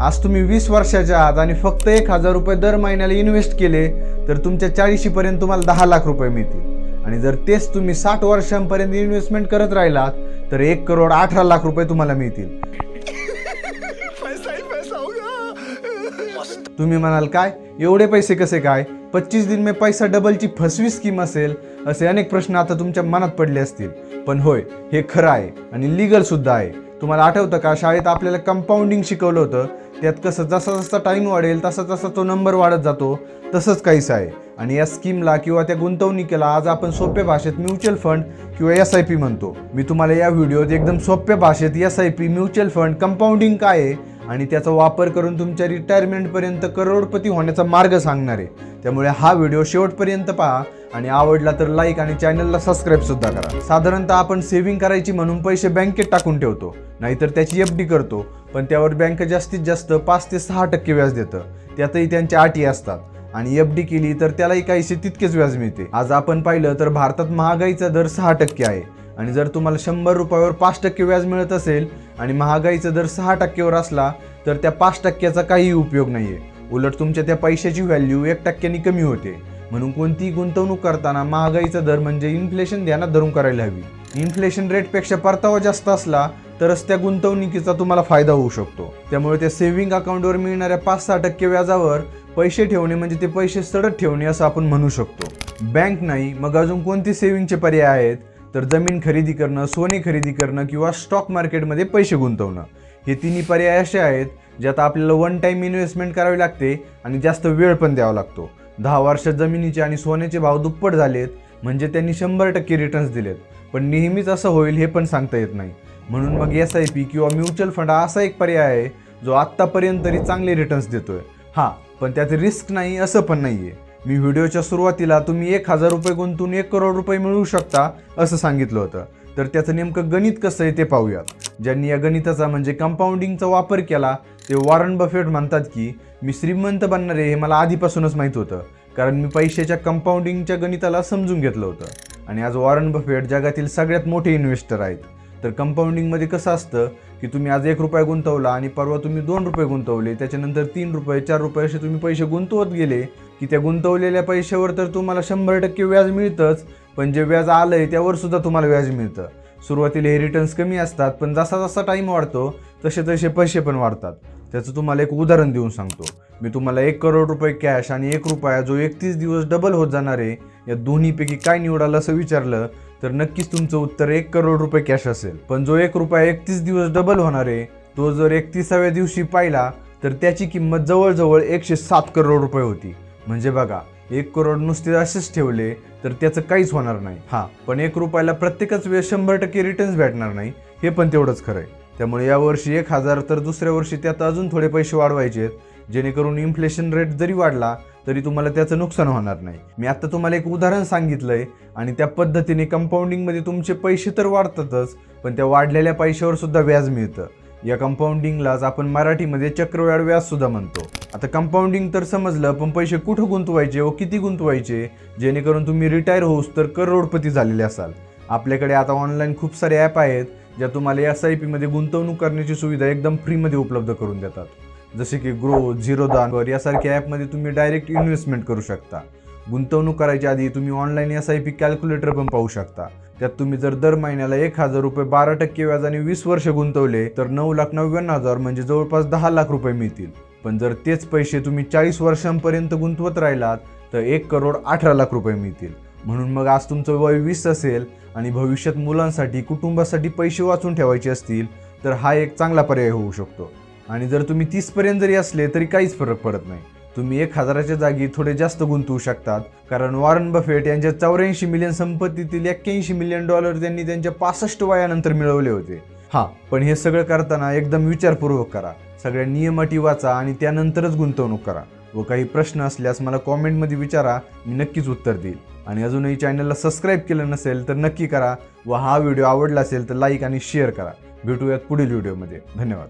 आज तुम्ही वीस वर्षाच्या आहात आणि फक्त एक हजार रुपये दर महिन्याला इन्व्हेस्ट केले तर तुमच्या चाळीशीपर्यंत तुम्हाला दहा लाख रुपये मिळतील. आणि जर तेच तुम्ही साठ वर्षांपर्यंत इन्व्हेस्टमेंट करत राहिलात तर एक करोड अठरा लाख रुपये तुम्हाला मिळतील. तुम्ही म्हणाल काय? एवढे पैसे कसे काय? पच्चीस दिन में पैसा डबलची फसवी स्कीम असेल असे अनेक प्रश्न आता तुमच्या मनात पडले असतील. पण होय हे खरं आहे आणि लिगल सुद्धा आहे. तुम्हाला आठवतं का? शाळेत आपल्याला कंपाऊंडिंग शिकवलं होतं. त्यात कसं जसा जसा टाईम वाढेल तसा तसा तो नंबर वाढत जातो. तसंच काहीच आहे. आणि या स्कीमला किंवा त्या गुंतवणुकीला आज आपण सोप्या भाषेत म्युच्युअल फंड किंवा एस आय पी म्हणतो. मी तुम्हाला या व्हिडिओत एकदम सोप्या भाषेत S I P mutual fund compounding काय आहे आणि त्याचा वापर करून तुमच्या रिटायरमेंटपर्यंत करोडपती होण्याचा मार्ग सांगणार आहे. त्यामुळे हा व्हिडिओ शेवटपर्यंत पहा. आणि आवडला तर लाईक आणि चॅनलला सबस्क्राईब सुद्धा करा. साधारणतः आपण सेव्हिंग करायची म्हणून पैसे बँकेत टाकून ठेवतो. नाहीतर त्याची एफ डी करतो. पण त्यावर बँक जास्तीत जास्त पाच ते सहा टक्के व्याज देतं. त्यातही त्यांच्या अटी असतात. आणि एफ डी केली तर त्यालाही काहीसे तितकेच व्याज मिळते. आज आपण पाहिलं तर भारतात महागाईचा दर सहा टक्के आहे. आणि जर तुम्हाला शंभर रुपयावर पाच टक्के व्याज मिळत असेल आणि महागाईचा दर सहा टक्केवर असला तर त्या पाच टक्क्याचा काहीही उपयोग नाहीये. उलट तुमच्या त्या पैशाची व्हॅल्यू एक टक्क्यानी कमी होते. म्हणून कोणतीही गुंतवणूक करताना महागाईचा दर म्हणजे इन्फ्लेशन ध्यानात धरून करायला हवी. इन्फ्लेशन रेटपेक्षा परतावा जास्त असला तरच त्या गुंतवणुकीचा तुम्हाला फायदा होऊ शकतो. त्यामुळे त्या सेव्हिंग अकाउंटवर मिळणाऱ्या पाच सहा टक्के व्याजावर पैसे ठेवणे म्हणजे ते पैसे सडत ठेवणे असं आपण म्हणू शकतो. बँक नाही मग अजून कोणते सेव्हिंगचे पर्याय आहेत? तर जमीन खरेदी करणं सोने खरेदी करणं किंवा स्टॉक मार्केटमध्ये पैसे गुंतवणं. हे तिन्ही पर्याय असे आहेत ज्यात आपल्याला वन टाईम इन्व्हेस्टमेंट करावी लागते आणि जास्त वेळ पण द्यावा लागतो. दहा वर्षात जमिनीचे आणि सोन्याचे भाव दुप्पट झालेत म्हणजे त्यांनी शंभर टक्के रिटर्न्स दिलेत. पण नेहमीच असं होईल हे पण सांगता येत नाही. म्हणून मग एस आय पी किंवा म्युच्युअल फंड हा असा एक पर्याय आहे जो आत्तापर्यंत तरी चांगले रिटर्न्स देतोय. हां पण त्यात रिस्क नाही असं पण नाही आहे मी व्हिडिओच्या सुरुवातीला तुम्ही एक हजार रुपये गुंतून एक करोड रुपये मिळवू शकता असं सांगितलं होतं. तर त्याचं नेमकं गणित कसं आहे ते पाहूयात. ज्यांनी या गणिताचा म्हणजे कंपाऊंडिंगचा वापर केला ते वॉरन बफेट म्हणतात की मी श्रीमंत बनणार आहे हे मला आधीपासूनच माहीत होतं कारण मी पैशाच्या कंपाऊंडिंगच्या गणिताला समजून घेतलं होतं. आणि आज वॉरन बफेट जगातील सगळ्यात मोठे इन्व्हेस्टर आहेत. तर कंपाऊंडिंगमध्ये कसं असतं की तुम्ही आज एक रुपया गुंतवला आणि परवा तुम्ही दोन रुपये गुंतवले त्याच्यानंतर तीन रुपये चार रुपये असे तुम्ही पैसे गुंतवत गेले की त्या गुंतवलेल्या पैशावर तर तुम्हाला शंभर टक्के व्याज मिळतंच पण जे व्याज आलंय त्यावर सुद्धा तुम्हाला व्याज मिळतं. सुरुवातीला हे रिटर्न्स कमी असतात पण जसा जसा टाईम वाढतो तसे तसे पैसे पण वाढतात. त्याचं तुम्हाला एक उदाहरण देऊन सांगतो. मी तुम्हाला एक करोड रुपये कॅश आणि एक रुपया जो एकतीस दिवस डबल होत जाणार आहे या दोन्हीपैकी काय निवडाल असं विचारलं तर नक्कीच तुमचं उत्तर एक करोड रुपये कॅश असेल. पण जो एक रुपया एकतीस दिवस डबल होणार आहे तो जर एकतीसाव्या दिवशी पाहिला तर त्याची किंमत जवळजवळ एकशे सात करोड रुपये होती. म्हणजे बघा एक करोड नुसते असेच ठेवले तर त्याचं काहीच होणार नाही. हा पण एक रुपयाला प्रत्येकच वेळ शंभर टक्के रिटर्न्स भेटणार नाही हे पण तेवढंच खरं आहे. त्यामुळे यावर्षी एक हजार तर दुसऱ्या वर्षी त्यात अजून थोडे पैसे वाढवायचे आहेत. जेणेकरून इन्फ्लेशन रेट जरी वाढला तरी तुम्हाला त्याचं नुकसान होणार नाही. मी आत्ता तुम्हाला एक उदाहरण सांगितलं आहे आणि त्या पद्धतीने कंपाऊंडिंगमध्ये तुमचे पैसे तर वाढतातच पण त्या वाढलेल्या पैशावर सुद्धा व्याज मिळतं. या कंपाऊंडिंगलाच आपण मराठीमध्ये चक्रवाढ व्याज सुद्धा म्हणतो. आता कंपाऊंडिंग तर समजलं पण पैसे कुठं गुंतवायचे व किती गुंतवायचे? जेणेकरून तुम्ही रिटायर होऊस तर करोडपती झालेले असाल. आपल्याकडे आता ऑनलाईन खूप सारे ॲप आहेत ज्या तुम्हाला एस आय पीमध्ये गुंतवणूक करण्याची सुविधा एकदम फ्रीमध्ये उपलब्ध करून देतात. जसे की ग्रो झिरो दानवर यासारख्या ॲपमध्ये तुम्ही डायरेक्ट इन्व्हेस्टमेंट करू शकता. गुंतवणूक करायच्या आधी तुम्ही online S I P calculator पण पाहू शकता. त्यात तुम्ही जर दर महिन्याला एक हजार रुपये बारा टक्के व्याजाने वीस वर्ष गुंतवले तर नऊ लाख नव्याण्णव हजार म्हणजे जवळपास दहा लाख रुपये मिळतील. पण जर तेच पैसे तुम्ही चाळीस वर्षांपर्यंत गुंतवत राहिलात तर एक करोड अठरा लाख रुपये मिळतील. म्हणून मग आज तुमचं वय वीस असेल आणि भविष्यात मुलांसाठी कुटुंबासाठी पैसे वाचून ठेवायचे असतील तर हा एक चांगला पर्याय होऊ शकतो. आणि जर तुम्ही तीसपर्यंत जरी असले तरी काहीच फरक पडत नाही. तुम्ही एक हजाराच्या जागी थोडे जास्त गुंतवू शकतात कारण वॉरन बफेट यांच्या चौऱ्याऐंशी मिलियन संपत्तीतील एक्क्याऐंशी मिलियन डॉलर त्यांनी त्यांच्या पासष्ट वयानंतर मिळवले होते. हा पण हे सगळं करताना एकदम विचारपूर्वक करा. सगळ्या नियम अटी वाचा आणि त्यानंतरच गुंतवणूक करा. व काही प्रश्न असल्यास मला कॉमेंटमध्ये विचारा मी नक्कीच उत्तर देईल. आणि अजूनही चॅनलला सबस्क्राईब केलं नसेल तर नक्की करा व हा व्हिडिओ आवडला असेल तर लाईक आणि शेअर करा. भेटूयात पुढील व्हिडिओमध्ये. धन्यवाद.